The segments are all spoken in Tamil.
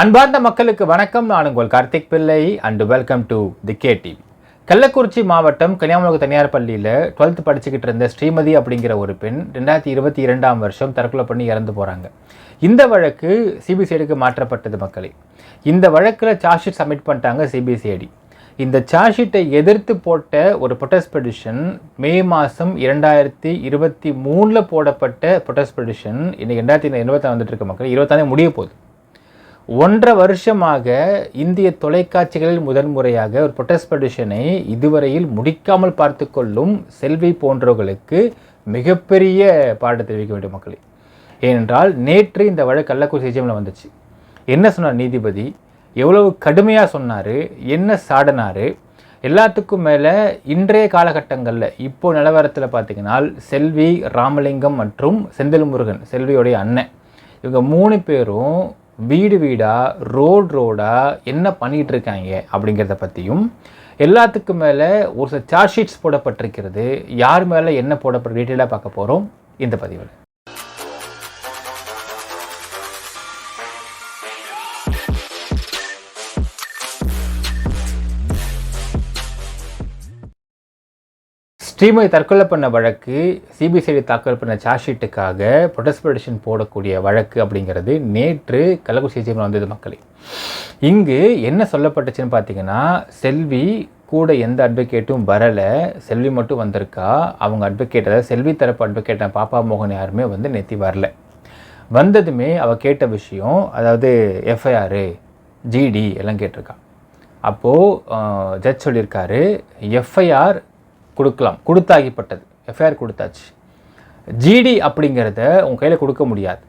அன்பார்ந்த மக்களுக்கு வணக்கம். நான் உங்கள் Karthik Pillai and welcome to the K TV Kallakurichi மாவட்டம் கன்னியாகுமரி தனியார் பள்ளியில் டுவெல்த் படிச்சுக்கிட்டு இருந்த ஸ்ரீமதி அப்படிங்கிற ஒரு பெண் ரெண்டாயிரத்தி இருபத்தி இரண்டாம் வருஷம் தற்கொலை பண்ணி இறந்து போகிறாங்க இந்த வழக்கு சிபிசிஐடிக்கு மாற்றப்பட்டது மக்களே. இந்த வழக்கில் சார்ஜ் ஷீட் சப்மிட் பண்ணிட்டாங்க சிபிசிஐடி இந்த சார்ஜ் ஷீட்டை எதிர்த்து போட்ட ஒரு ப்ரொட்டஸ்ட் பெடிஷன் மே மாதம் இரண்டாயிரத்தி இருபத்தி மூணில் போடப்பட்ட ப்ரொட்டஸ்ட் பெடிஷன் இன்னைக்கு ரெண்டாயிரத்தி இருபத்தி வந்துட்டு இருக்க மக்கள். இருபத்தாந்தே முடிய போகுது. ஒன்றரை வருஷமாக இந்திய தொலைக்காட்சிகளில் முதன்முறையாக ஒரு ப்ரொட்டஸ்ட் பெடிஷனை இதுவரையில் முடிக்காமல் பார்த்து கொள்ளும் செல்வி போன்றவர்களுக்கு மிகப்பெரிய பாடத்தை தெரிவிக்க வேண்டிய மக்களே. ஏனென்றால் நேற்று இந்த வழக்கு கள்ளக்குறிச்சி சிஜிஎம்ல வந்துச்சு. என்ன சொன்னார் நீதிபதி? எவ்வளவு கடுமையாக சொன்னார்? என்ன சாடினார்? எல்லாத்துக்கும் மேலே இன்றைய காலகட்டங்களில் இப்போ நிலவரத்தில் பார்த்தீங்கன்னா செல்வி ராமலிங்கம் மற்றும் செந்தில் முருகன் செல்வியோடைய அண்ணன். இவங்க மூணு பேரும் வீடு வீடாக ரோடு ரோடாக என்ன பண்ணிகிட்டு இருக்காங்க அப்படிங்கிறத பற்றியும் எல்லாத்துக்கும் மேலே ஒரு சில சார்ஜ் ஷீட்ஸ் போடப்பட்டிருக்கிறது. யார் மேலே என்ன போடப்பட்ட டீட்டெயிலாக பார்க்க போகிறோம் இந்த பதிவில். ஸ்ரீமதி தற்கொலை பண்ண வழக்கு சிபிசிஐடி தாக்கல் பண்ண சார்ஜ் ஷீட்டுக்காக ப்ரொடெஸ்ட் பெடிஷன் போடக்கூடிய வழக்கு அப்படிங்கிறது நேற்று கள்ளக்குறிச்சி சிஜிஎம்ல வந்தது மக்களே. இங்கு என்ன சொல்லப்பட்டுச்சுன்னு பார்த்தீங்கன்னா செல்வி கூட எந்த அட்வொகேட்டும் வரலை. செல்வி மட்டும் வந்திருக்கா? அவங்க அட்வொகேட் அதாவது செல்வி தரப்பு அட்வொகேட்டை பாப்பா மோகன் யாருமே வந்து நேற்றி வரல. வந்ததுமே அவள் கேட்ட விஷயம் அதாவது எஃப்ஐஆர் ஜிடி எல்லாம் கேட்டிருக்கா. அப்போது ஜட்ஜ் சொல்லியிருக்காரு எஃப்ஐஆர் கொடுக்கலாம். கொடுத்தாகிப்பட்டது. எஃப்ஐஆர் கொடுத்தாச்சு. ஜிடி அப்படிங்கிறத உங்கள் கையில் கொடுக்க முடியாது.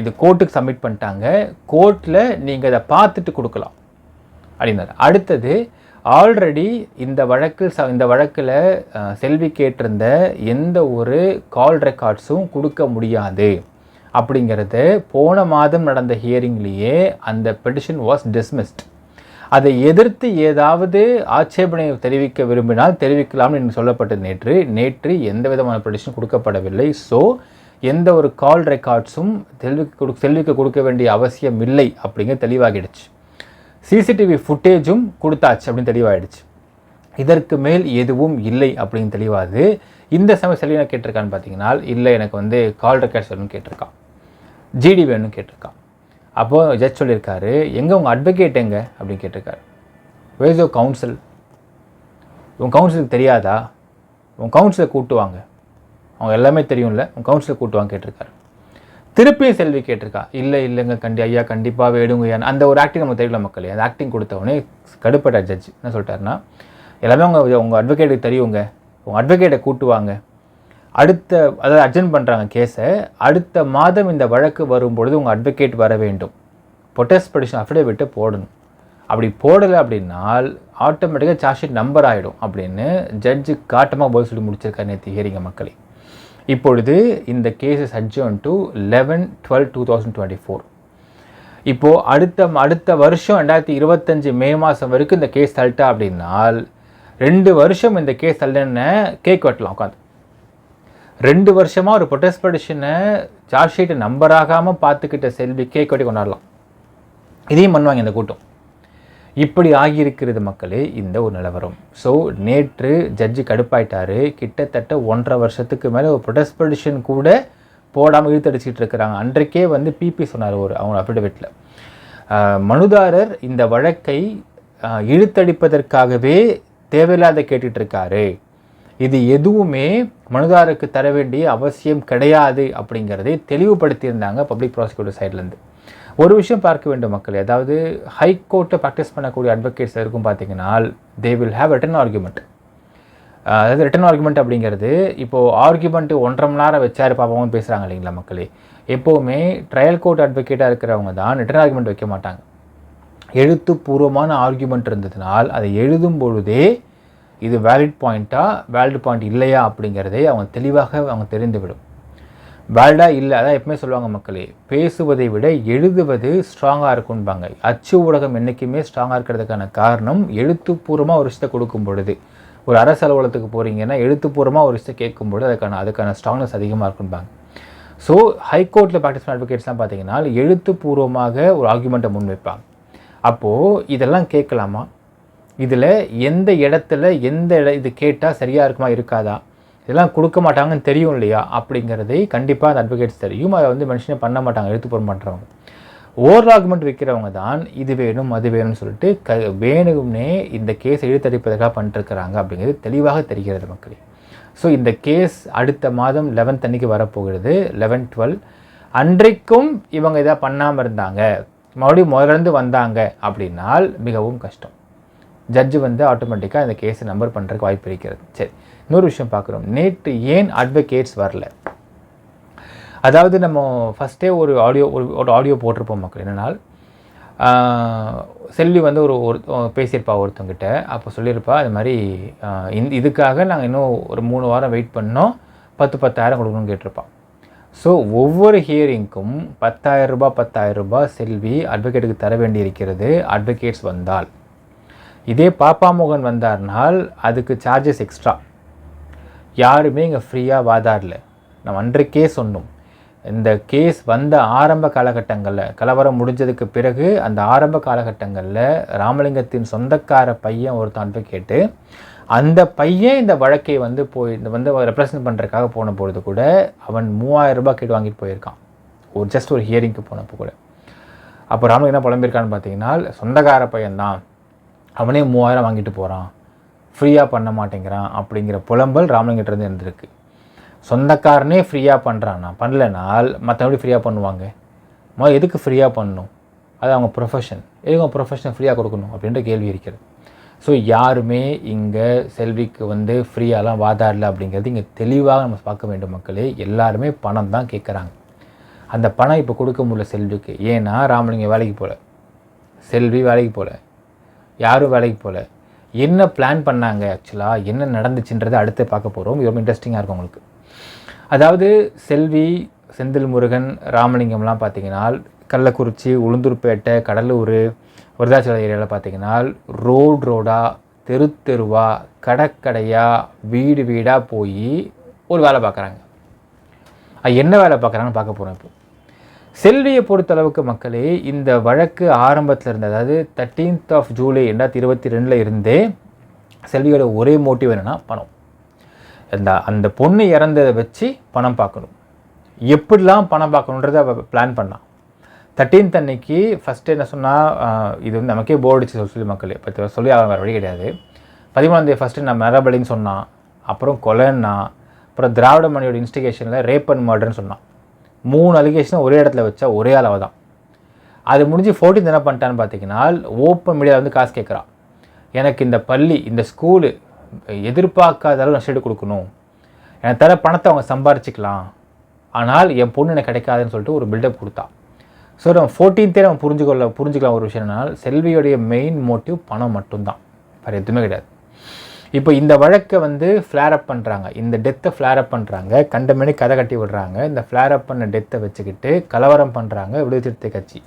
இது கோர்ட்டுக்கு சப்மிட் பண்ணிட்டாங்க. கோர்ட்டில் நீங்கள் அதை பார்த்துட்டு கொடுக்கலாம். அப்படின்னாரு. அடுத்தது ஆல்ரெடி இந்த வழக்கில் ச இந்த வழக்கில் செல்வி கேட்டிருந்த எந்த ஒரு கால் ரெக்கார்ட்ஸும் கொடுக்க முடியாது. அப்படிங்கிறது போன மாதம் நடந்த ஹியரிங்லேயே அந்த பெட்டிஷன் வாஸ் டிஸ்மிஸ்ட் அதை எதிர்த்து ஏதாவது ஆட்சேபனை தெரிவிக்க விரும்பினால் தெரிவிக்கலாம் என்று சொல்லப்பட்டது நேற்று. நேற்று எந்த விதமான பெட்டிஷன் கொடுக்கப்படவில்லை. ஸோ எந்த ஒரு கால் ரெக்கார்ட்ஸும் செல்விக்கு கொடு செல்விக்கு கொடுக்க வேண்டிய அவசியம் இல்லை அப்படிங்கிற தெளிவாகிடுச்சு. சிசிடிவி ஃபுட்டேஜும் கொடுத்தாச்சு அப்படின்னு தெளிவாகிடுச்சு இதற்கு மேல் எதுவும் இல்லை அப்படின்னு தெளிவாது. இந்த சமயம் செல்வி என்ன கேட்டிருக்கான்னு பார்த்தீங்கன்னா இல்லை எனக்கு வந்து கால் ரெக்கார்ட்ஸ் வேணும்னு கேட்டிருக்கான். ஜிடி வேணும்னு கேட்டிருக்கான். அப்போது ஜட்ஜ் சொல்லியிருக்காரு எங்கே உங்கள் அட்வொகேட் எங்க? அப்படின்னு கேட்டிருக்காரு. வேஸ் யோ கவுன்சில் உன் கவுன்சிலுக்கு தெரியாதா? உன் கவுன்சிலை கூட்டுவாங்க அவங்க எல்லாமே தெரியும்ல உன் கவுன்சிலை கூட்டுவாங்க கேட்டிருக்காரு. திருப்பியும் செல்வி கேட்டிருக்கா இல்லை இல்லைங்க கண்டி ஐயா கண்டிப்பாக வேணுங்க அந்த ஒரு ஆக்டிங் நம்ம தெரியல மக்களே அந்த ஆக்டிங் கொடுத்தவொடனே கடுப்பட்டார் ஜட்ஜ் என்ன சொல்லிட்டாருன்னா எல்லாமே உங்கள் உங்கள் அட்வொகேட்டுக்கு தெரியுங்க உங்கள் அட்வொகேட்டை கூட்டுவாங்க அடுத்த அதாவது அர்ஜென்ட் பண்ணுறாங்க கேஸை அடுத்த மாதம் இந்த வழக்கு வரும்பொழுது உங்கள் அட்வொகேட் வர வேண்டும். பொட்டஸ் பெடிஷன் அஃபிடேவிட்டை போடணும். அப்படி போடலை அப்படின்னால் ஆட்டோமேட்டிக்காக சார்ஜ் ஷீட் நம்பர் ஆகிடும் அப்படின்னு ஜட்ஜு காட்டமாக போய் சொல்லி முடிச்சிருக்காரு நேற்று ஹியரிங்க மக்களே. இப்பொழுது இந்த cases adjourn to eleven twelve two thousand twenty four இப்போது அடுத்த அடுத்த வருஷம் ரெண்டாயிரத்தி இருபத்தஞ்சு மே மாதம் வரைக்கும் இந்த கேஸ் தள்ளிட்டா அப்படின்னால் ரெண்டு வருஷம் இந்த கேஸ் தள்ளுன்னு கேக் வெட்டலாம் உட்காந்து ரெண்டு வருஷமாக ஒரு ப்ரொட்டஸ்ட் பெடிஷனை சார்ஜ் ஷீட்டை நம்பர் ஆகாமல் பார்த்துக்கிட்ட செல்வி கேக் வெட்டி கொண்டாடலாம். இதையும் பண்ணுவாங்க இந்த கூட்டம். இப்படி ஆகியிருக்கிறது மக்களே இந்த ஒரு நிலவரம். ஸோ நேற்று ஜட்ஜு கடுப்பாயிட்டார். கிட்டத்தட்ட ஒன்றரை வருஷத்துக்கு மேலே ஒரு ப்ரொடெஸ்ட் பெடிஷன் கூட போடாமல் இழுத்தடிச்சிட்டு இருக்கிறாங்க. அன்றைக்கே வந்து பிபி சொன்னார் ஒரு அவங்க அஃபிடவிட்டில் மனுதாரர் இந்த வழக்கை இழுத்தடிப்பதற்காகவே தேவையில்லாத கேட்டுட்ருக்காரு இது எதுவுமே மனுதாரருக்கு தர வேண்டிய அவசியம் கிடையாது அப்படிங்கிறதை தெளிவுபடுத்தியிருந்தாங்க பப்ளிக் ப்ராசிக்யூட்டர் சைட்லேருந்து ஒரு விஷயம் பார்க்க வேண்டும் மக்கள் அதாவது ஹை கோர்ட்டை ப்ராக்டிஸ் பண்ணக்கூடிய அட்வொகேட்ஸ் இருக்கும் பார்த்தீங்கன்னா they will have written argument அதாவது ரிட்டன் ஆர்குமெண்ட் அப்படிங்கிறது இப்போது ஆர்குமெண்ட் ஒன்றரை மணி நேரம் வச்சாரு பாப்பாவும் பேசுகிறாங்க இல்லைங்களா மக்களே? எப்போவுமே ட்ரையல் கோர்ட் அட்வொகேட்டாக இருக்கிறவங்க தான் ரிட்டன் ஆர்குமெண்ட் வைக்க மாட்டாங்க. எழுத்துப்பூர்வமான ஆர்குமெண்ட் இருந்ததுனால் அதை எழுதும் பொழுதே இது வேலிட் பாயிண்ட்டா வேலிட் பாயிண்ட் இல்லையா அப்படிங்கிறதை அவங்க தெளிவாக அவங்க தெரிந்துவிடும். வேல்டாக இல்லை அதான் எப்பவுமே சொல்லுவாங்க மக்களே பேசுவதை விட எழுதுவது ஸ்ட்ராங்காக இருக்கும்பாங்க. அச்சு ஊடகம் என்றைக்குமே ஸ்ட்ராங்காக இருக்கிறதுக்கான காரணம் எழுத்துப்பூர்வமாக ஒரு விஷயத்தை கொடுக்கும் பொழுது. ஒரு அரசு அலுவலகத்துக்கு போகிறீங்கன்னா எழுத்துப்பூர்வமாக ஒரு விஷயத்தை கேட்கும் பொழுது அதுக்கான அதுக்கான ஸ்ட்ராங்னஸ் அதிகமாக இருக்கும்பாங்க. ஸோ ஹைகோர்ட்டில் ப்ராக்டிஸ் பண்ண அட்வொகேட்ஸ்லாம் பார்த்தீங்கன்னா எழுத்துப்பூர்வமாக ஒரு ஆர்குமெண்ட்டை முன்வைப்பாங்க. அப்போது இதெல்லாம் கேட்கலாமா? இதில் எந்த இடத்துல எந்த இட இது கேட்டால் சரியாக இருக்குமா இருக்காதா? இதெல்லாம் கொடுக்க மாட்டாங்கன்னு தெரியும் இல்லையா? அப்படிங்கிறதை கண்டிப்பாக அந்த அட்வொகேட்ஸ் தெரியும். அதை வந்து மென்ஷனே பண்ண மாட்டாங்க எழுத்துப்பூர்வம் பண்ணுறவங்க ஓவர் ஆர்குமெண்ட் வைக்கிறவங்க தான் இது வேணும் அது வேணும்னு சொல்லிட்டு க வேணும்னே இந்த கேஸ் இழுத்தடிப்பதற்காக பண்ணிட்டுருக்கிறாங்க அப்படிங்கிறது தெளிவாக தெரிகிறது மக்களே. ஸோ இந்த கேஸ் அடுத்த மாதம் லெவன்த் அன்னைக்கு வரப்போகிறது. லெவன் டுவெல் அன்றைக்கும் இவங்க இதாக பண்ணாமல் இருந்தாங்க. மறுபடியும் முதலேருந்து வந்தாங்க அப்படின்னால் மிகவும் கஷ்டம். ஜட்ஜு வந்து ஆட்டோமேட்டிக்காக இந்த கேஸை நம்பர் பண்ணுறதுக்கு வாய்ப்பு இருக்கிறது. சரி இன்னொரு விஷயம் பார்க்குறோம். நேற்று ஏன் அட்வொகேட்ஸ் வரல? அதாவது நம்ம ஃபஸ்ட்டே ஒரு ஆடியோ ஒரு ஒரு ஆடியோ போட்டிருப்போம் மக்கள். என்னென்னால் செல்வி வந்து ஒரு ஒரு பேசியிருப்பா ஒருத்தங்கிட்ட அப்போ சொல்லியிருப்பா அது மாதிரி இந்த இதுக்காக நாங்கள் இன்னும் ஒரு மூணு வாரம் வெயிட் பண்ணோம். பத்து பத்தாயிரம் கொடுக்கணும்னு கேட்டிருப்பான் ஸோ ஒவ்வொரு ஹியரிங்க்கும் பத்தாயிரம் ரூபாய் பத்தாயிரம் ரூபாய் செல்வி அட்வொகேட்டுக்கு தர வேண்டி இருக்கிறது அட்வொகேட்ஸ் வந்தால். இதே பாப்பா மோகன் வந்தார்னால் அதுக்கு சார்ஜஸ் எக்ஸ்ட்ரா யாருமே இங்கே ஃப்ரீயாக வாதாடல. நம்ம அன்றைக்கே சொன்னோம். இந்த கேஸ் வந்த ஆரம்ப காலகட்டங்களில் கலவரம் முடிஞ்சதுக்கு பிறகு அந்த ஆரம்ப காலகட்டங்களில் ராமலிங்கத்தின் சொந்தக்கார பையன் ஒருத்தன் அட்வொகேட்டு அந்த பையன் இந்த வழக்கை வந்து போய் இந்த வந்து ரெப்ரசன்ட் பண்ணுறதுக்காக போன பொழுது கூட அவன் மூவாயிரம் ரூபாய் கேட்டு வாங்கிட்டு போயிருக்கான். ஒரு ஜஸ்ட் ஒரு ஹியரிங்க்கு போனப்போ கூட. அப்போ ராமலிங்கம் என்ன புலம்பியிருக்கான்னு பார்த்தீங்கன்னா சொந்தக்கார பையன்தான். அவனே மூவாயிரம் வாங்கிட்டு போகிறான் ஃப்ரீயாக பண்ண மாட்டேங்கிறான் அப்படிங்கிற புலம்பல் ராமலிங்கிட்டேருந்து இருந்திருக்கு. சொந்தக்காரனே ஃப்ரீயாக பண்ணுறான்னா பண்ணலைனால் மற்றபடி ஃப்ரீயாக பண்ணுவாங்க. முதல் எதுக்கு ஃப்ரீயாக பண்ணணும்? அது அவங்க ப்ரொஃபஷன் எதுக்கு அவங்க ப்ரொஃபஷனை ஃப்ரீயாக கொடுக்கணும் அப்படின்ற கேள்வி இருக்கிறது. ஸோ யாருமே இங்கே செல்விக்கு வந்து ஃப்ரீயாலாம் வாதாடல அப்படிங்கிறது இங்கே தெளிவாக நம்ம பார்க்க வேண்டும் மக்களே. எல்லாருமே பணம் தான் கேட்குறாங்க அந்த பணம் இப்போ கொடுக்க முடியல செல்விக்கு. ஏன்னா ராமலிங்க வேலைக்கு போகல செல்வி வேலைக்கு போகல யாரும் வேலைக்கு போகல என்ன பிளான் பண்ணாங்க ஆக்சுவலாக என்ன நடந்துச்சுன்றதை அடுத்து பார்க்க போகிறோம் இது ரொம்ப இன்ட்ரெஸ்டிங்காக இருக்கும் உங்களுக்கு. அதாவது செல்வி செந்தில் முருகன் ராமலிங்கம்லாம் பார்த்தீங்கன்னா கள்ளக்குறிச்சி உளுந்தூர்பேட்டை கடலூர் விருதாச்சலம் ஏரியாவில் பார்த்தீங்கன்னா ரோடு ரோடாக தெரு தெருவாக கடற்கடையாக வீடு வீடாக போய் ஒரு வேலை பார்க்குறாங்க. என்ன வேலை பார்க்குறாங்கன்னு பார்க்க போகிறோம் இப்போ. செல்வியை பொறுத்தளவுக்கு மக்களே இந்த வழக்கு ஆரம்பத்தில் இருந்த அதாவது தேர்ட்டீன்த் ஆஃப் ஜூலை ரெண்டாயிரத்தி இருபத்தி ரெண்டில் இருந்தே செல்வியோட ஒரே மோட்டிவ் என்னென்னா பணம். அந்த அந்த பொண்ணு இறந்ததை வச்சு பணம் பார்க்கணும். எப்படிலாம் பணம் பார்க்கணுன்றதை அவள் பிளான் பண்ணான் தேர்ட்டீன்த் அன்னைக்கு ஃபஸ்ட்டு என்ன சொன்னால் இது வந்து நமக்கே போர்டுச்சு சொல்லி மக்கள். இப்போ சொல்லி அவன் வேறு வழி கிடையாது. பதிமூணாந்தேதி ஃபஸ்ட்டு நான் மெரபலின்னு சொன்னான் அப்புறம் கொலைன்னா அப்புறம் திராவிட மணியோட இன்ஸ்டிகேஷனில் ரேப் அண்ட் மர்டர்னு சொன்னான் மூணு அலிகேஷனும் ஒரே இடத்துல வச்சா ஒரே அளவு தான் அது முடிஞ்சு ஃபோர்டீன் என்ன பண்ணிட்டான்னு பார்த்தீங்கன்னா ஓப்பன் மீடியாவில் வந்து காசு கேட்குறான் எனக்கு இந்த பள்ளி இந்த ஸ்கூலு எதிர்பார்க்காத அளவு நஷ்டம் கொடுக்கணும். எனக்கு தர பணத்தை அவங்க சம்பாரிச்சிக்கலாம். ஆனால் என் பொண்ணு எனக்கு கிடைக்காதுன்னு சொல்லிட்டு ஒரு பில்டப் கொடுத்தான் ஸோ நம்ம ஃபோர்டீன்த்தே நம்ம புரிஞ்சுக்கொள்ள புரிஞ்சுக்கலாம் ஒரு விஷயம் என்னன்னா செல்வியோடைய மெயின் மோட்டிவ் பணம் மட்டும்தான். வேறு எதுவுமே கிடையாது. இப்போ இந்த வழக்கை வந்து ஃப்ளேர் பண்ணுறாங்க இந்த டெத்தை ஃப்ளேர் அப் பண்ணுறாங்க கண்டமணி கதை கட்டி விடுறாங்க. இந்த ஃப்ளாரப் பண்ண டெத்தை வச்சுக்கிட்டு கலவரம் பண்ணுறாங்க விடுதலை சிறுத்தை கட்சி.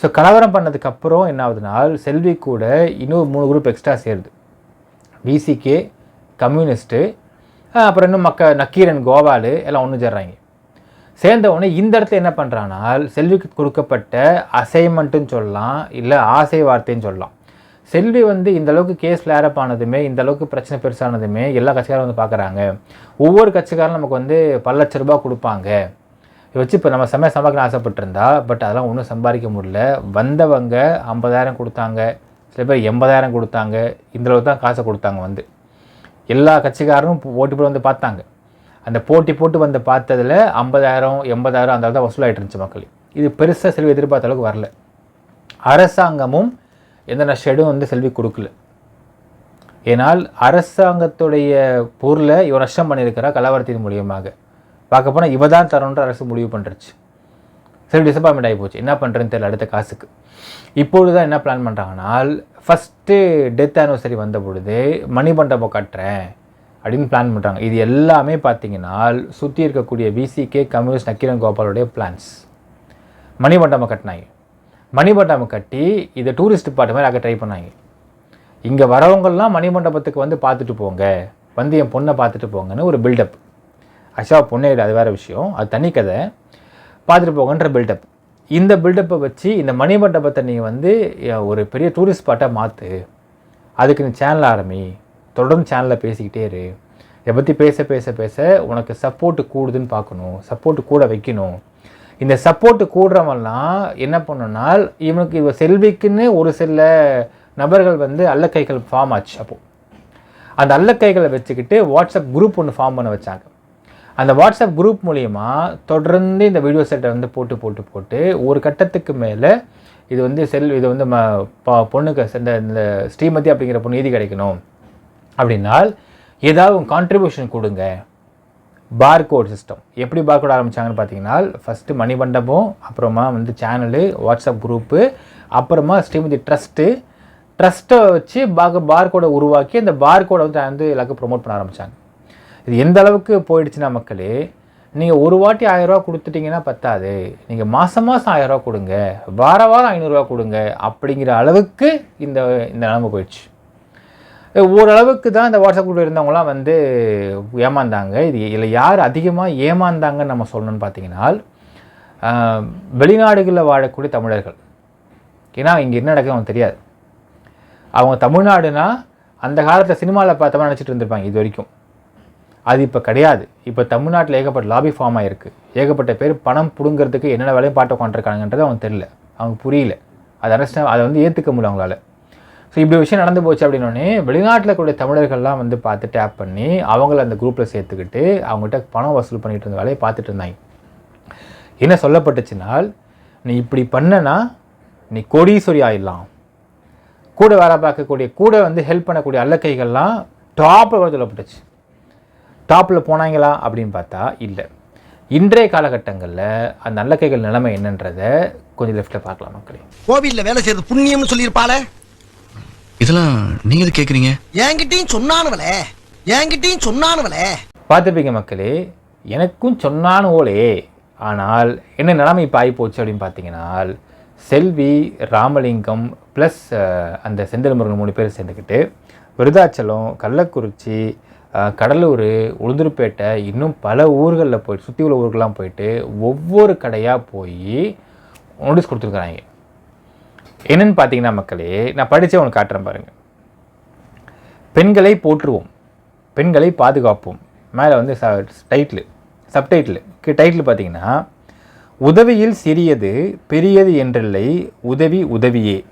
ஸோ கலவரம் பண்ணதுக்கப்புறம் என்ன ஆகுதுனால் செல்வி கூட இன்னும் மூணு குரூப் எக்ஸ்ட்ரா சேருது. விசிகே கம்யூனிஸ்ட்டு அப்புறம் இன்னும் மக்க நக்கீரன் கோபால் எல்லாம் ஒன்று சேர்றாங்க. சேர்ந்த உடனே இந்த இடத்துல என்ன பண்ணுறானால் செல்விக்கு கொடுக்கப்பட்ட அசைன்மெண்ட்டுன்னு சொல்லலாம் இல்லை ஆசை வார்த்தைன்னு சொல்லலாம். செல்வி வந்து இந்த அளவுக்கு கேஸ் லேரப் ஆனதுமே இந்த அளவுக்கு பிரச்சனை பெருசானதுமே எல்லா கட்சிக்காரும் வந்து பார்க்குறாங்க ஒவ்வொரு கட்சிக்காரும் நமக்கு வந்து பல லட்ச ரூபா கொடுப்பாங்க. இதை வச்சு இப்போ நம்ம செம்மையாக சம்பாதிக்க ஆசைப்பட்டிருந்தா பட் அதெல்லாம் ஒன்றும் சம்பாதிக்க முடியல. வந்தவங்க ஐம்பதாயிரம் கொடுத்தாங்க. சில பேர் எண்பதாயிரம் கொடுத்தாங்க. இந்தளவுக்கு தான் காசை கொடுத்தாங்க வந்து. எல்லா கட்சிக்காரரும் ஓட்டு போட்டு வந்து பார்த்தாங்க. அந்த போட்டி போட்டு வந்து பார்த்ததில் ஐம்பதாயிரம் எண்பதாயிரம் அந்த தான் வசூலாகிட்டு இருந்துச்சு மக்கள். இது பெருசாக செல்வி எதிர்பார்த்த அளவுக்கு வரல. அரசாங்கமும் எந்த ஷெடும் வந்து செல்வி கொடுக்கல. ஏனால் அரசாங்கத்துடைய பொருளை இவன் நஷ்டம் பண்ணியிருக்கிறா கலவரத்தின் மூலியமாக. பார்க்க போனால் இவ தான் தரணுன்ற அரசு முடிவு பண்ணுறச்சு சரி டிசப்பாயின்மெண்ட் ஆகி போச்சு. என்ன பண்ணுறேன்னு தெரியல அடுத்த காசுக்கு. இப்பொழுது தான் என்ன பிளான் பண்ணுறாங்கன்னா ஃபஸ்ட்டு டெத் ஆனிவர்சரி வந்த பொழுது மணிமண்டபம் கட்டுறேன் அப்படின்னு பிளான் பண்ணுறாங்க இது எல்லாமே பார்த்தீங்கன்னா சுற்றி இருக்கக்கூடிய விசிகே கம்யூனிஸ்ட் நக்கீரன் கோபாலுடைய பிளான்ஸ் மணிமண்டபம் கட்டினாங்க. மணிமண்டபம் கட்டி இதை டூரிஸ்ட் பாட்டு மாதிரி அங்கே ட்ரை பண்ணாங்க. இங்கே வரவங்கள்லாம் மணிமண்டபத்துக்கு வந்து பார்த்துட்டு போங்க. வந்து என் பொண்ணை பார்த்துட்டு போங்கன்னு ஒரு பில்டப் அஷா பொண்ணே அது வேறு விஷயம். அது தனி கதை. பார்த்துட்டு போங்கன்ற பில்டப் இந்த பில்டப்பை வச்சு இந்த மணிமண்டபத்தை நீ வந்து ஒரு பெரிய டூரிஸ்ட் ஸ்பாட்டாக மாற்று அதுக்கு நீ சேனல் ஆரம்பி தொடர்ந்து சேனலில் பேசிக்கிட்டே இரு. இதை பற்றி பேச பேச பேச உனக்கு சப்போர்ட்டு கூடுதுன்னு பார்க்கணும். சப்போர்ட்டு கூட வைக்கணும். இந்த சப்போர்ட்டு கூடுறவன்லாம் என்ன பண்ணுனால் இவனுக்கு இவ செல்விக்குன்னு ஒரு சில நபர்கள் வந்து அல்லக்கைகள் ஃபார்ம் ஆச்சு அப்போது அந்த அல்லக்கைகளை வச்சுக்கிட்டு வாட்ஸ்அப் குரூப் ஒன்று ஃபார்ம் பண்ண வச்சாங்க. அந்த வாட்ஸ்அப் குரூப் மூலிமா தொடர்ந்து இந்த வீடியோ செட்டை வந்து போட்டு போட்டு போட்டு ஒரு கட்டத்துக்கு மேலே இது வந்து செல் இது வந்து ம பொண்ணுக்கு இந்த இந்த ஸ்ரீமதி அப்படிங்கிற பொண்ணு நீதி கிடைக்கணும். அப்படின்னால் ஏதாவது கான்ட்ரிபியூஷன் கொடுங்க. கோட் சிஸ்டம் எப்படி கோட் ஆரம்பித்தாங்கன்னு பார்த்தீங்கன்னா ஃபஸ்ட்டு மணிமண்டபம் அப்புறமா வந்து சேனலு வாட்ஸ்அப் குரூப்பு அப்புறமா ஸ்ரீமதி ட்ரஸ்ட்டு ட்ரஸ்ட்டை வச்சு பார் கோடை உருவாக்கி அந்த பார் கோடை வந்து வந்து எல்லாருக்கும் ப்ரொமோட் பண்ண ஆரம்பித்தாங்க இது எந்த அளவுக்கு போயிடுச்சுன்னா மக்களே நீங்கள் ஒரு வாட்டி ஆயிரரூவா கொடுத்துட்டிங்கன்னா பத்தாது. நீங்கள் மாதம் மாதம் ஆயிரரூவா கொடுங்க. வார வாரம் ஐநூறுரூவா கொடுங்க. அப்படிங்கிற அளவுக்கு இந்த இந்த நிலமை போயிடுச்சு. ஓரளவுக்கு தான் இந்த வாட்ஸ்அப் குரூப்பில் இருந்தவங்களாம் வந்து ஏமாந்தாங்க. இது இதில் யார் அதிகமாக ஏமாந்தாங்கன்னு நம்ம சொல்லணும்னு பார்த்தீங்கன்னா வெளிநாடுகளில் வாழக்கூடிய தமிழர்கள். ஏன்னா இங்கே என்ன நடக்குது அவங்களுக்கு தெரியாது. அவங்க தமிழ்நாடுனா அந்த காலத்தில் சினிமாவில் பார்த்தோம்னா நினச்சிட்டு இருந்திருப்பாங்க இது வரைக்கும். அது இப்போ கிடையாது. இப்போ தமிழ்நாட்டில் ஏகப்பட்ட லாபி ஃபார்ம் ஆகிருக்கு ஏகப்பட்ட பேர் பணம் பிடுங்கிறதுக்கு என்னென்ன வேலையும் பாட்டு உட்காந்துருக்காங்கன்றது அவங்க தெரில அவங்க புரியல. அதை அண்டர்ஸ்டாண்ட் அதை வந்து ஏற்றுக்க முடியல அவங்களால. ஸோ இப்படி விஷயம் நடந்து போச்சு அப்படின்னோடனே வெளிநாட்டில் கூடிய தமிழர்கள்லாம் வந்து பார்த்து டேப் பண்ணி அவங்கள அந்த குரூப்பில் சேர்த்துக்கிட்டு அவங்ககிட்ட பணம் வசூல் பண்ணிட்டு இருந்த வேலையை பார்த்துட்டு இருந்தாங்க. என்ன சொல்லப்பட்டுச்சுனால் நீ இப்படி பண்ணனா நீ கோடீஸ்வரி ஆயிடலாம். கூட வேலை பார்க்கக்கூடிய கூட வந்து ஹெல்ப் பண்ணக்கூடிய அல்லக்கைகள்லாம் டாப்பில் சொல்லப்பட்டுச்சு. டாப்பில் போனாங்களா அப்படின்னு பார்த்தா இல்லை. இன்றைய காலகட்டங்களில் அந்த நல்லக்கைகள் நிலைமை என்னன்றதை கொஞ்சம் லெஃப்ட்டில் பார்க்கலாம் மக்களே. கோவிலில் வேலை செய்யறது புண்ணியம்னு சொல்லியிருப்பாளே. இதெல்லாம் நீங்க எது கேக்குறீங்க? என்கிட்டயும் சொன்னானுவலே என்கிட்டயும் சொன்னானுவலே பார்த்துப்பீங்க மக்களே எனக்கும் சொன்னானு ஓலே ஆனால் என்ன நிலைமை இப்போ ஆகி போச்சு அப்படின்னு பார்த்தீங்கன்னா செல்வி ராமலிங்கம் ப்ளஸ் அந்த செந்தில் முருகன் மூணு பேர் சேர்ந்துக்கிட்டு விருதாச்சலம் கள்ளக்குறிச்சி கடலூர் உளுந்தூர்பேட்டை இன்னும் பல ஊர்களில் போயிட்டு சுற்றி உள்ள ஊர்கள்லாம் போயிட்டு ஒவ்வொரு கடையாக போய் நோட்டீஸ் கொடுத்துருக்குறாங்க. என்னென்னு பார்த்தீங்கன்னா மக்களே நான் படித்து உனக்கு காட்டுறேன் பாருங்கள் பெண்களை போற்றுவோம் பெண்களை பாதுகாப்போம். மேலே வந்து ச டைட்டில் சப்டைட்டில் டைட்டில் பார்த்தீங்கன்னா உதவியில் சிறியது பெரியது என்றில்லை உதவி உதவியே.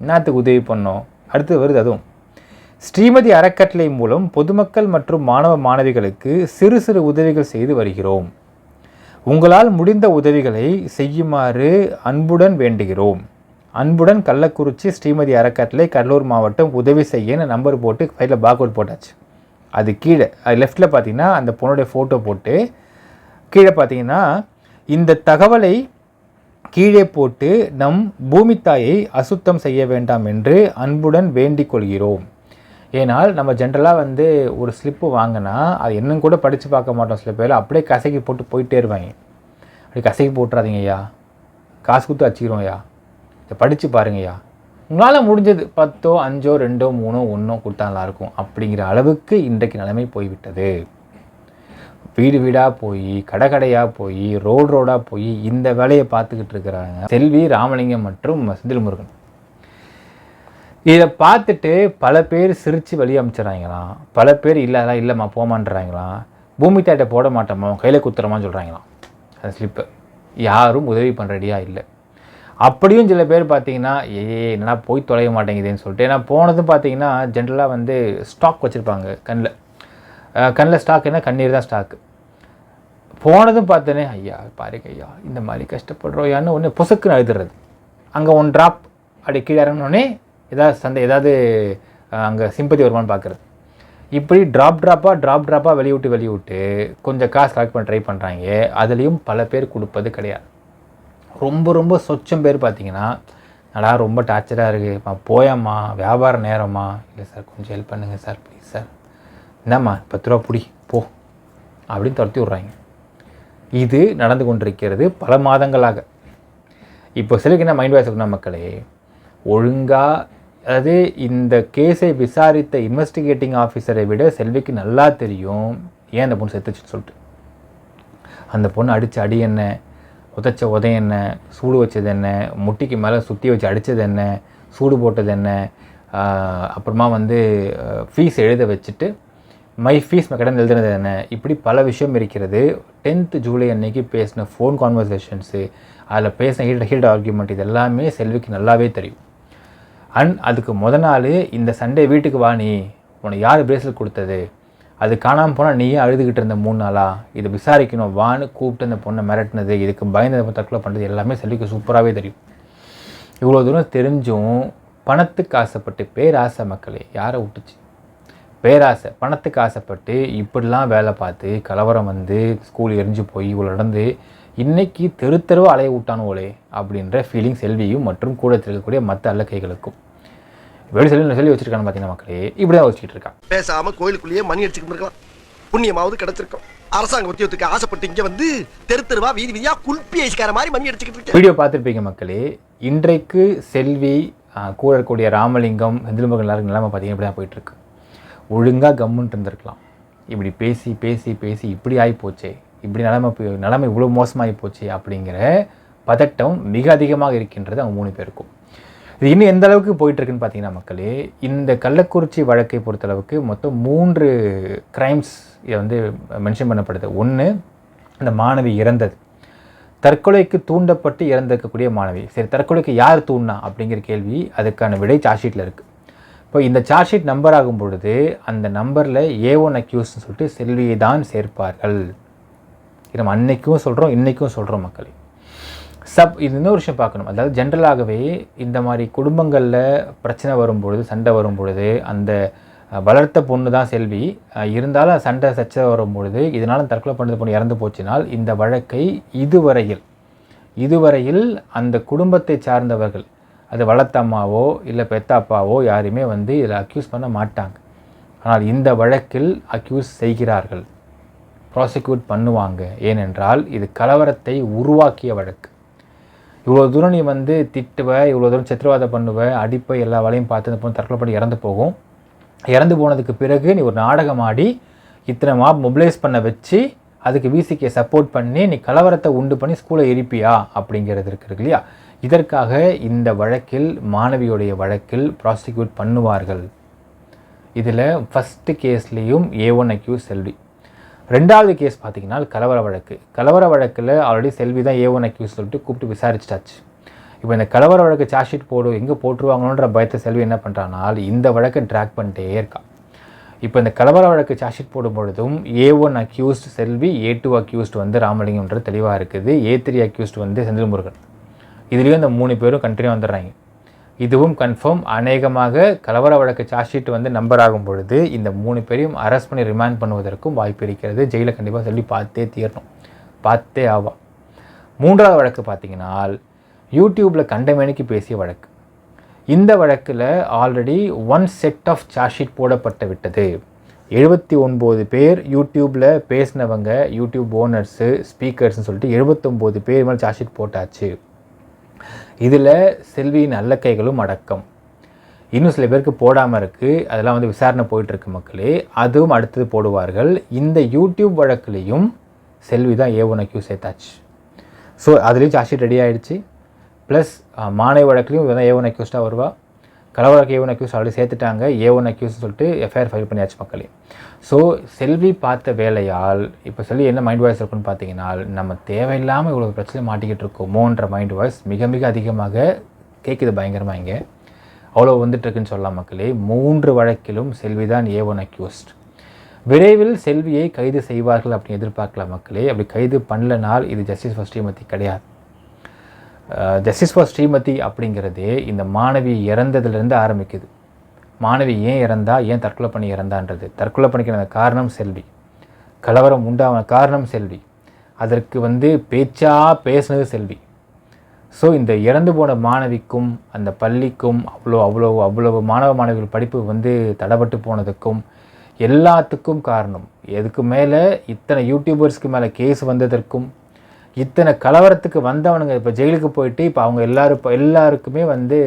என்னத்துக்கு உதவி பண்ணோம்? அடுத்து வருது அதுவும். ஸ்ரீமதி அறக்கட்டளை மூலம் பொதுமக்கள் மற்றும் மாணவ மாணவிகளுக்கு சிறு சிறு உதவிகள் செய்து வருகிறோம். உங்களால் முடிந்த உதவிகளை செய்யுமாறு அன்புடன் வேண்டுகிறோம். அன்புடன் கள்ளக்குறிச்சி ஸ்ரீமதி அறக்கட்டளை கடலூர் மாவட்டம் உதவி செய்யன்னு நம்பர் போட்டு ஃபைலில் பார்க்கவுட் போட்டாச்சு. அது கீழே அது லெஃப்டில் பார்த்தீங்கன்னா அந்த பொண்ணுடைய ஃபோட்டோ போட்டு கீழே பார்த்தீங்கன்னா இந்த தகவலை கீழே போட்டு நம் பூமித்தாயை அசுத்தம் செய்ய வேண்டாம் என்று அன்புடன் வேண்டிக் கொள்கிறோம். ஏனால் நம்ம ஜென்ரலாக வந்து ஒரு ஸ்லிப்பு வாங்கினா அது இன்னும் கூட படித்து பார்க்க மாட்டோம் சில பேர். அப்படியே கசைக்கு போட்டு போயிட்டே இருவாங்க அப்படி கசைக்கு போட்டுறாதீங்க ஐயா காசு கொடுத்து வச்சுக்கிறோம் ஐயா. இதை படித்து பாருங்கய்யா. உங்களால் முடிஞ்சது பத்தோ அஞ்சோ ரெண்டோ மூணோ ஒன்றோ கொடுத்தா நல்லாயிருக்கும் அப்படிங்கிற அளவுக்கு இன்றைக்கு நிலைமை போய்விட்டது. வீடு வீடாக போய் கடை கடையாக போய் ரோடு ரோடாக போய் இந்த வேலையை பார்த்துக்கிட்டு இருக்கிறாங்க செல்வி ராமலிங்கம் மற்றும் செந்தில் முருகன். இதை பார்த்துட்டு பல பேர் சிரித்து வழி அமைச்சிடறாங்களாம் பல பேர் இல்லை அதெல்லாம் இல்லைம்மா போமான்றாங்களாம் பூமி தாட்டை போட மாட்டோமா? கையில் குத்துறமான்னு சொல்கிறாங்களாம் அந்த ஸ்லிப்பை யாரும் உதவி பண்ணுறடியாக இல்லை. அப்படியும் சில பேர் பார்த்தீங்கன்னா ஏ என்னடா போய் தொலைய மாட்டேங்குதுன்னு சொல்லிட்டு. ஏன்னா போனதும் பார்த்தீங்கன்னா ஜென்ரலாக வந்து ஸ்டாக் வச்சுருப்பாங்க கண்ணில் கண்ணில் ஸ்டாக் என்ன? கண்ணீர் தான் ஸ்டாக்கு போனதும் பார்த்தோன்னே ஐயா பாருங்க ஐயா இந்த மாதிரி கஷ்டப்படுறோம் யான்னு ஒன்று புசுக்குன்னு அழுதுறது. அங்கே ஒன் ட்ராப் அப்படி கீழே இறங்கினோடனே ஏதாவது சந்தை ஏதாவது அங்கே சிம்பதி வருமானு பார்க்குறது. இப்படி ட்ராப் ட்ராப்பாக ட்ராப் ட்ராப்பாக வெளியூட்டு வெளியூட்டு கொஞ்சம் காசு கலெக்ட் பண்ண ட்ரை பண்ணுறாங்க அதுலேயும் பல பேர் கொடுப்பது கிடையாது. ரொம்ப ரொம்ப சொச்சம் பேர் பார்த்தீங்கன்னா நல்லா ரொம்ப டார்ச்சராக இருக்குது போயாம்மா. வியாபார நேரமா இல்லை சார் கொஞ்சம் ஹெல்ப் பண்ணுங்கள் சார் ப்ளீஸ் சார். என்னம்மா பத்து ரூபா பிடி. போ. அப்படின்னு துரத்தி விட்றாங்க. இது நடந்து கொண்டிருக்கிறது பல மாதங்களாக. இப்போ சிலருக்கு என்ன மைண்ட் வாய்ஸ் இருக்குன்னா மக்களே ஒழுங்காக அதாவது இந்த கேஸை விசாரித்த இன்வெஸ்டிகேட்டிங் ஆஃபீஸரை விட செல்விக்கு நல்லா தெரியும். ஏன் அந்த பொண்ணு செத்துச்சுன்னு சொல்லிட்டு. அந்த பொண்ணு அடித்த அடி என்ன? உதைச்ச உதை என்ன சூடு வச்சது என்ன முட்டிக்கு மேலே சுற்றி வச்சு அடித்தது என்ன சூடு போட்டது என்ன அப்புறமா வந்து ஃபீஸ் எழுத வச்சுட்டு மை ஃபீஸ் கடன் எழுதுனது என்ன இப்படி பல விஷயம் இருக்கிறது. டென்த்து ஜூலை அன்னைக்கு பேசின ஃபோன் கான்வர்சேஷன்ஸு அதில் பேசின ஹீட் ஹீட் ஆர்கியூமெண்ட் இது எல்லாமே செல்விக்கு நல்லாவே தெரியும். அண்ட் அதுக்கு முத நாள் இந்த சண்டே வீட்டுக்கு வா நீ உனக்கு யார் பிரேஸ்லெட் கொடுத்தது? அது காணாமல் போனால் நீயே அழுதுகிட்டு இருந்த மூணு நாளா? இதை விசாரிக்கணும். வான்னு கூப்பிட்டு அந்த பொண்ணை மிரட்டினது இதுக்கு பயந்து தற்கொலை பண்ணுறது எல்லாமே செல்விக்கு சூப்பராகவே தெரியும். இவ்வளோ தூரம் தெரிஞ்சும் பணத்துக்கு ஆசைப்பட்டு பேராசை மக்களே யாரை விட்டுச்சு? பேராசை பணத்துக்கு ஆசைப்பட்டு இப்படிலாம் வேலை பார்த்து கலவரம் வந்து ஸ்கூல் எரிஞ்சு போய் இவ்வளோ நடந்து இன்றைக்கி தெரு தெருவாக அலைய விட்டானுவோலே அப்படின்ற ஃபீலிங் செல்வியும் மற்றும் கூட இருக்கக்கூடிய மற்ற அல்ல கைகளுக்கும். வெளி செல்வி சொல்லி வச்சிருக்காங்க பார்த்தீங்கன்னா மக்களே? இப்படி தான் வச்சுக்கிட்டு இருக்கான். பேசாம கோயிலுக்குள்ளேயே மணி அடிச்சுக்கிட்டு இருக்கலாம். புண்ணியமாவது கிடைச்சிருக்கும். அரசாங்க உத்தியோகத்துக்கு ஆசைப்பட்டு இங்க வந்து தெரு தெருவா வீதி வீதியா குல்பி ஐஸ்கார மாதிரி மணி அடிச்சுக்கிட்டு இருக்கேன். வீடியோ பார்த்துருப்பீங்க மக்களே இன்றைக்கு செல்வி கூட இருக்கக்கூடிய ராமலிங்கம் செந்தில்முருகன் எல்லாருக்கும் நிலைமை பார்த்தீங்கன்னா இப்படி தான் போயிட்டுருக்கு. ஒழுங்காக கம்முன்ட்டு இருந்திருக்கலாம். இப்படி பேசி பேசி பேசி இப்படி ஆகி போச்சே இப்படி நிலைமை நிலைமை இவ்வளோ மோசமாகி போச்சே அப்படிங்கிற பதட்டம் மிக அதிகமாக இருக்கின்றது அவங்க மூணு பேருக்கும். இது இன்னும் எந்த அளவுக்கு போயிட்டுருக்குன்னு பார்த்தீங்கன்னா மக்களே இந்த கள்ளக்குறிச்சி வழக்கை பொறுத்தளவுக்கு மொத்தம் மூன்று கிரைம்ஸ் இதை வந்து மென்ஷன் பண்ணப்படுது. ஒன்று அந்த மாணவி இறந்தது. தற்கொலைக்கு தூண்டப்பட்டு இறந்திருக்கக்கூடிய மாணவி. சரி தற்கொலைக்கு யார் தூண்டினா அப்படிங்கிற கேள்வி அதுக்கான விடை சார்ஜ் ஷீட்டில் இருக்குது இப்போ இந்த சார்ஜ் ஷீட் நம்பர் ஆகும் பொழுது அந்த நம்பரில் ஏ ஒன் அக்யூஸ்னு சொல்லிட்டு செல்வியை தான் சேர்ப்பார்கள். நம்ம அன்னைக்கும் சொல்கிறோம் இன்றைக்கும் சொல்கிறோம் மக்களே. சப் இது இன்னொரு விஷயம் பார்க்கணும். அதாவது ஜென்ரலாகவே இந்த மாதிரி குடும்பங்களில் பிரச்சனை வரும்பொழுது சண்டை வரும்பொழுது அந்த வளர்த்த பொண்ணு தான் செல்வி. இருந்தாலும் சண்டை சச்சை வரும்பொழுது இதனால் தற்கொலை பண்ணது பொண்ணு இறந்து போச்சினால் இந்த வழக்கை இதுவரையில் இதுவரையில் அந்த குடும்பத்தை சார்ந்தவர்கள் அது வளர்த்த அம்மாவோ இல்லை பெத்தாப்பாவோ யாருமே யாரையுமே வந்து இதில் அக்யூஸ் பண்ண மாட்டாங்க. ஆனால் இந்த வழக்கில் அக்யூஸ் செய்கிறார்கள். ப்ராசிக்யூட் பண்ணுவாங்க. ஏனென்றால் இது கலவரத்தை உருவாக்கிய வழக்கு. இவ்வளோ தூரம் நீ வந்து திட்டுவ இவ்வளோ தூரம் சித்திரவாதம் பண்ணுவ அடிப்பை எல்லா வேலையும் பார்த்து இந்த பொண்ணு தற்கொலைப்பட்டு இறந்து போகும். இறந்து போனதுக்கு பிறகு நீ ஒரு நாடகம் ஆடி இத்தனை மாப் மொபிலைஸ் பண்ண வச்சு அதுக்கு விசிகே சப்போர்ட் பண்ணி நீ கலவரத்தை உண்டு பண்ணி ஸ்கூலை எரிப்பியா அப்படிங்கிறது இருக்குது இல்லையா? இதற்காக இந்த வழக்கில் மாணவியுடைய வழக்கில் ப்ராசிக்யூட் பண்ணுவார்கள். இதில் ஃபஸ்ட்டு கேஸ்லேயும் ஏ ஒன் அக்யூஸ் செல்வி ரெண்டாவது கேஸ் பார்த்தீங்கன்னா கலவர வழக்கு. கலவர வழக்கில் ஆல்ரெடி செல்வி தான் ஏ ஒன் அக்யூஸ் சொல்லிட்டு கூப்பிட்டு விசாரிச்சிட்டாச்சு. இப்போ இந்த கலவர வழக்கு சார்ஜ் ஷீட் போடு எங்கே போட்டுருவாங்களோன்ற பயத்தை செல்வி என்ன பண்ணுறானால் இந்த வழக்கை ட்ராக் பண்ணிட்டே இருக்கான் இப்போ இந்த கலவர வழக்கு சார்ஜ் ஷீட் போடும் பொழுதும் A one accused Selvi A two accused வந்து ராமலிங்கம்ன்றது தெளிவாக இருக்குது. ஏ த்ரீ அக்யூஸ்ட் வந்து செந்தில் முருகன் இதுலேயும் இந்த மூணு பேரும் கண்டினியூ வந்துடுறாங்க. இதுவும் கன்ஃபார்ம் அநேகமாக கலவர வழக்கு சார்ஜ் ஷீட் வந்து நம்பர் ஆகும் பொழுது இந்த மூணு பேரையும் அரெஸ்ட் பண்ணி ரிமாண்ட் பண்ணுவதற்கும் வாய்ப்பு இருக்கிறது. ஜெயிலில் கண்டிப்பாக சொல்லி பார்த்தே தீரணும். பார்த்தே ஆவா மூன்றாவது வழக்கு பார்த்தீங்கன்னா யூடியூப்பில் கண்டமேனிக்கு பேசிய வழக்கு. இந்த வழக்கில் already one set of charge sheet போடப்பட்டு விட்டது. எழுபத்தி ஒன்பது பேர் யூடியூப்பில் பேசினவங்க யூடியூப் ஓனர்ஸு ஸ்பீக்கர்ஸ்னு சொல்லிட்டு எழுபத்தொம்போது பேர் மேலே சார்ஜ் ஷீட் போட்டாச்சு. இதில் செல்வியின் அல்லக்கைகளும் அடக்கம். இன்னும் சில பேருக்கு போடாமல் இருக்குது அதெல்லாம் வந்து விசாரணை போயிட்டுருக்கு மக்களே. அதுவும் அடுத்தது போடுவார்கள். இந்த யூடியூப் வழக்குலேயும் செல்வி தான் ஏ ஒன் அக்யூ சேர்த்தாச்சு. ஸோ அதுலேயும் சார்ஜ் ஷீட் ரெடி ஆகிடுச்சு ப்ளஸ் மாணவி வழக்குலையும் இவன் தான் ஏ ஒன் அக்யூஸ்டாக வருவா. கலவரக்கு ஏ ஒன் அக்யூஸ் ஆல்ரெடி சேர்த்துட்டாங்க. ஏ ஒன் அக்யூஸ் சொல்லிட்டு எஃப்ஐஆர் ஃபைல் பண்ணியாச்சு மக்களே. ஸோ செல்வி பார்த்த வேலையால் இப்போ செல்வி என்ன மைண்ட் வாய்ஸ் இருக்குன்னு பார்த்தீங்கன்னா நம்ம தேவையில்லாமல் இவ்வளோ பிரச்சனை மாட்டிக்கிட்டு இருக்கோமோன்ற மைண்ட் வாய்ஸ் மிக மிக அதிகமாக கேட்குது பயங்கரமாக இங்கே. அவ்வளோ வந்துட்டுருக்குன்னு சொல்லலாம் மக்களே. மூன்று வழக்கிலும் செல்வி தான் ஏ ஒன் அக்யூஸ்ட் விரைவில் செல்வியை கைது செய்வார்கள் அப்படின்னு எதிர்பார்க்கலாம் மக்களே. அப்படி கைது பண்ணலனால் இது ஜஸ்டிஸ் ஃபஸ்ட் ஸ்ரீமதி கிடையாது. ஜஸ்டிஸ் ஃபார் ஸ்ரீமதி அப்படிங்கிறது இந்த மாணவி இறந்ததுலேருந்து ஆரம்பிக்குது. மாணவி ஏன் இறந்தா ஏன் தற்கொலை பண்ணி இறந்தான்றது. தற்கொலை பண்ணிக்கிற காரணம் செல்வி. கலவரம் உண்டான காரணம் செல்வி. அதற்கு வந்து பேச்சா பேசுனது செல்வி. ஸோ இந்த இறந்து போன மாணவிக்கும் அந்த பள்ளிக்கும் அவ்வளோ அவ்வளோ அவ்வளவு மாணவ மாணவிகள் படிப்பு வந்து தடைபட்டு போனதுக்கும் எல்லாத்துக்கும் காரணம். எதுக்கு மேலே? இத்தனை யூடியூபர்ஸ்க்கு மேலே கேஸ் வந்ததற்கும் இத்தனை கலவரத்துக்கு வந்தவனுங்க இப்போ ஜெயிலுக்கு போயிட்டு இப்போ அவங்க எல்லாரும் இப்போ எல்லாருக்குமே வந்து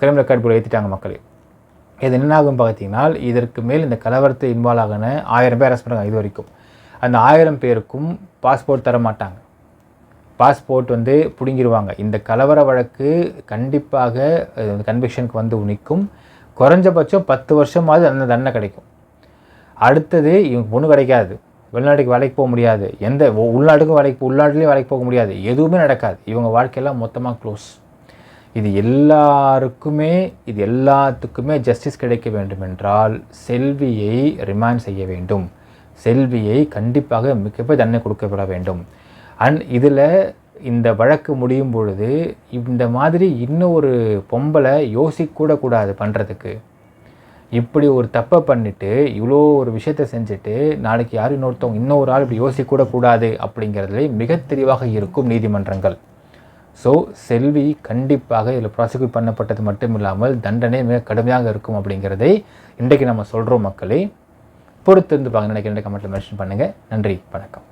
கிரைம் ரெக்கார்ட் போர்டு ஏற்றிட்டாங்க மக்களே. இது என்ன ஆகும் பார்த்தீங்கன்னா இதற்கு மேல் இந்த கலவரத்தை இன்வால்வ் ஆகின ஆயிரம் பேர் அரெஸ்ட் பண்ணுறாங்க இது வரைக்கும். அந்த ஆயிரம் பேருக்கும் பாஸ்போர்ட் தர மாட்டாங்க. பாஸ்போர்ட் வந்து பிடுங்கிடுவாங்க இந்த கலவர வழக்கு கண்டிப்பாக கன்விக்ஷனுக்கு வந்து நிற்கும் குறைஞ்சபட்சம் பத்து வருஷமாவது அந்த தண்டனை கிடைக்கும். அடுத்தது இவங்க பொண்ணு கிடைக்காது. வெளிநாட்டுக்கு வேலைக்கு போக முடியாது. எந்த உள்நாட்டுக்கும் வேலைக்கு உள்நாட்டுலேயும் வேலைக்கு போக முடியாது. எதுவுமே நடக்காது. இவங்க வாழ்க்கையெல்லாம் மொத்தமாக க்ளோஸ் இது எல்லாருக்குமே இது எல்லாத்துக்குமே ஜஸ்டிஸ் கிடைக்க வேண்டுமென்றால் செல்வியை ரிமாண்ட் செய்ய வேண்டும். செல்வியை கண்டிப்பாக மிகப்பெரிய தண்டனை கொடுக்கப்பட வேண்டும். அண்ட் இதில் இந்த வழக்கு முடியும் பொழுது இந்த மாதிரி இன்னும் ஒரு பொம்பளை யோசிக்கூட கூடாது பண்ணுறதுக்கு இப்படி ஒரு தப்பை பண்ணிட்டு இவ்வளோ ஒரு விஷயத்தை செஞ்சுட்டு நாளைக்கு யாரும் இன்னொருத்தவங்க இன்னொரு ஆள் இப்படி யோசிக்கூட கூடாது அப்படிங்கிறதுல மிக தெளிவாக இருக்கும் நீதிமன்றங்கள். ஸோ செல்வி கண்டிப்பாக இதில் ப்ராசிக்யூட் பண்ணப்பட்டது மட்டும் இல்லாமல் தண்டனை மிக கடுமையாக இருக்கும் அப்படிங்கிறதை இன்றைக்கு நம்ம சொல்கிறோம் மக்களே. பொறுத்திருந்து பாருங்க நினைக்கிறேன் கமெண்ட்டில் மென்ஷன் பண்ணுங்கள் நன்றி வணக்கம்.